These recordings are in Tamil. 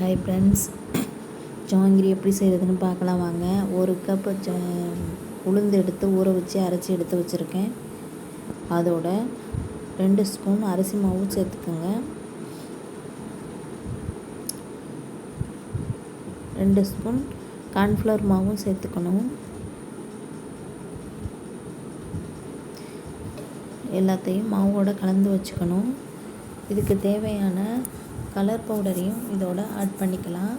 ஹாய் ஃப்ரெண்ட்ஸ் ஜாங்கிரி எப்படி செய்கிறதுன்னு பார்க்கலாம் வாங்க. ஒரு கப் உளுந்து எடுத்து ஊற வச்சு அரைச்சி எடுத்து வச்சுருக்கேன். அதோட ரெண்டு ஸ்பூன் அரிசி மாவு சேர்த்துக்கோங்க. ரெண்டு ஸ்பூன் கார்ன்ஃப்ளவர் மாவும் சேர்த்துக்கணும். எல்லாத்தையும் மாவோட கலந்து வச்சுக்கணும். இதுக்கு தேவையான கலர் பவுடரையும் இதோட ஆட் பண்ணிக்கலாம்.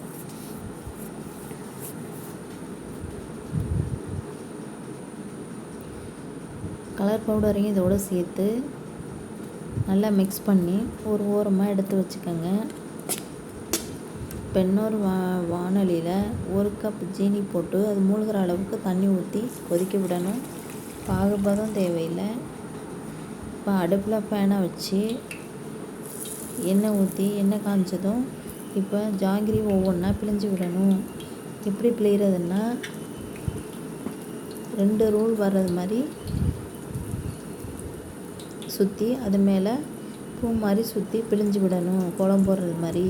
கலர் பவுடரையும் இதோட சேர்த்து நல்லா மிக்ஸ் பண்ணி ஒரு ஓரமாக எடுத்து வச்சுக்கோங்க. இப்போ இன்னொரு வா வானொலியில் ஒரு கப் ஜீனி போட்டு அது மூழ்கிற அளவுக்கு தண்ணி ஊற்றி கொதிக்க விடணும். பாகுபதம் தேவையில்லை. இப்போ அடுப்பில் ஃபேனை வச்சு எண்ணெய் ஊற்றி எண்ணெய் காய்ஞ்சதும் இப்போ ஜாங்கிரி ஒவ்வொன்றா பிழிஞ்சு விடணும். எப்படி பிழிகிறதுன்னா ரெண்டு ரோல் வர்றது மாதிரி சுற்றி அது மேலே பூ மாதிரி சுற்றி பிழிஞ்சு விடணும். குளம் போடுறது மாதிரி.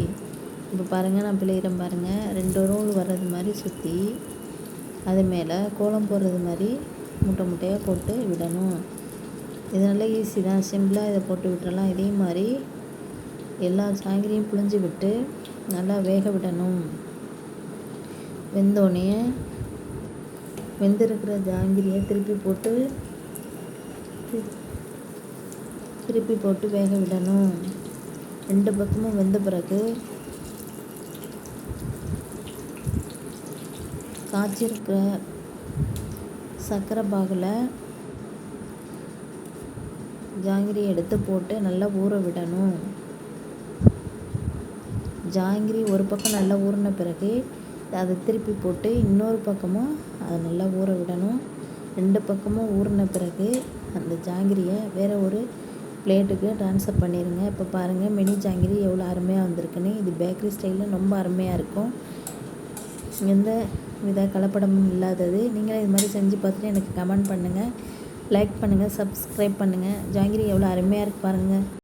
இப்போ பாருங்கள் நான் பிழைகிறேன் பாருங்கள் ரெண்டு ரோல் வர்றது மாதிரி சுற்றி அது மேலே கோலம் போடுறது மாதிரி முட்டை முட்டையாக போட்டு விடணும். இதனால் ஈஸி தான். சிம்பிளாக இதை போட்டு விட்டுறலாம். இதே மாதிரி எல்லா ஜாங்கிரியும் புழிஞ்சு விட்டு நல்லா வேக விடணும். வெந்தோடனே வெந்திருக்கிற ஜாங்கிரியை திருப்பி போட்டு திருப்பி போட்டு வேக விடணும். ரெண்டு பக்கமும் வெந்த பிறகு காய்ச்சிருக்கிற சர்க்கரை பாகில் ஜாங்கிரி எடுத்து போட்டு நல்லா ஊற விடணும். ஜாங்கிரி ஒரு பக்கம் நல்லா ஊறின பிறகு அதை திருப்பி போட்டு இன்னொரு பக்கமும் அதை நல்லா ஊற விடணும். ரெண்டு பக்கமும் ஊறின பிறகு அந்த ஜாங்கிரியை வேறு ஒரு பிளேட்டுக்கு ட்ரான்ஸ்ஃபர் பண்ணிடுங்க இப்போ பாருங்கள் மினி ஜாங்கிரி எவ்வளோ அருமையாக வந்திருக்குன்னு. இது பேக்கரி ஸ்டைலில் ரொம்ப அருமையாக இருக்கும். எந்த வித கலப்படமும் இல்லாதது. நீங்களும் இது மாதிரி செஞ்சு பார்த்துட்டு எனக்கு கமெண்ட் பண்ணுங்கள் லைக் பண்ணுங்கள் சப்ஸ்கிரைப் பண்ணுங்கள் ஜாங்கிரி எவ்வளோ அருமையாக இருக்குது பாருங்கள்